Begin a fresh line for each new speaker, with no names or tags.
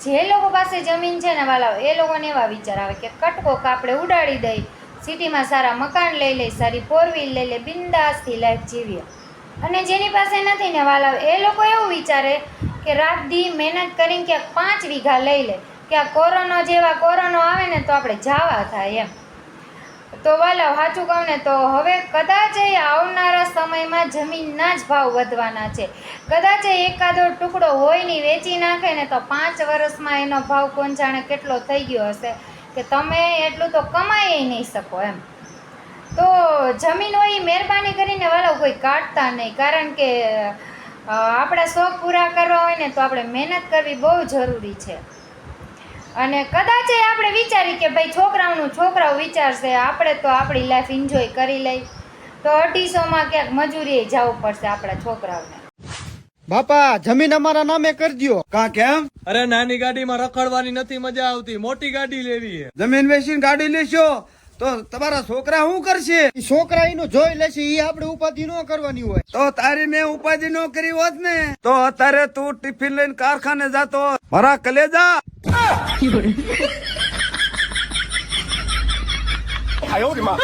જે લોકો પાસે જમીન છે ને વાલાઓ, એ લોકોને એવા વિચાર આવે કે કટકો કાપડે ઉડાડી દઈ, સિટીમાં સારા મકાન લઈ લઈ, સારી ફોર વ્હીલ લઈ લે બિંદાસથી લાઈફ જીવીએ. અને જેની પાસે નથી ને વાલાઓ, એ લોકો એવું વિચારે કે રાત દી મહેનત કરીને ક્યાંક પાંચ વીઘા લઈ લે. કે આ કોરોનો જેવા, કોરોનો આવે ને તો આપણે જાવા થાય એમ. તો વાલા, સાચું કહું ને તો હવે કદાચ આવનારા સમયમાં જમીનના જ ભાવ વધવાના છે. કદાચ એકાદો ટુકડો હોય નહીં વેચી નાખે ને તો પાંચ વર્ષમાં એનો ભાવ કોણ જાણે કેટલો થઈ ગયો હશે? કે તમે એટલું તો કમાઈ નહીં શકો એમ. તો જમીન હોય એ મહેરબાની કરીને વાલા, કોઈ કાઢતા નહીં. કારણ કે આપણા શોખ પૂરા કરવા હોય ને તો આપણે મહેનત કરવી બહુ જરૂરી છે. અને કદાચ એ આપણે વિચારી કે ભાઈ છોકરાઓનું છોકરાઓ વિચારશે આપણે તો આપણી લાઈફ એન્જોય કરી લઈ. તો અઢીસોમાં ક્યાંક મજૂરીએ જવું પડશે આપણા છોકરાઓને.
બાપા જમીન અમારા નામે કરી દ્યો.
કા કેમ?
અરે નાની ગાડીમાં રખડવાની નથી મજા આવતી. મોટી ગાડી લેવી છે.
જમીન વેચીને ગાડી લેશો? તો તમારા છોકરા શું કરશે?
છોકરા એનું જોઈ લેશે એ આપણે ઉપાધિ ન કરવાની હોય.
તો તારી મેં ઉપાધિ ન કરી હોત ને? તો અત્યારે તું ટિફિન લઈને કારખાને જાતો. મારા કલેજા? 一个人。哎呦我的妈！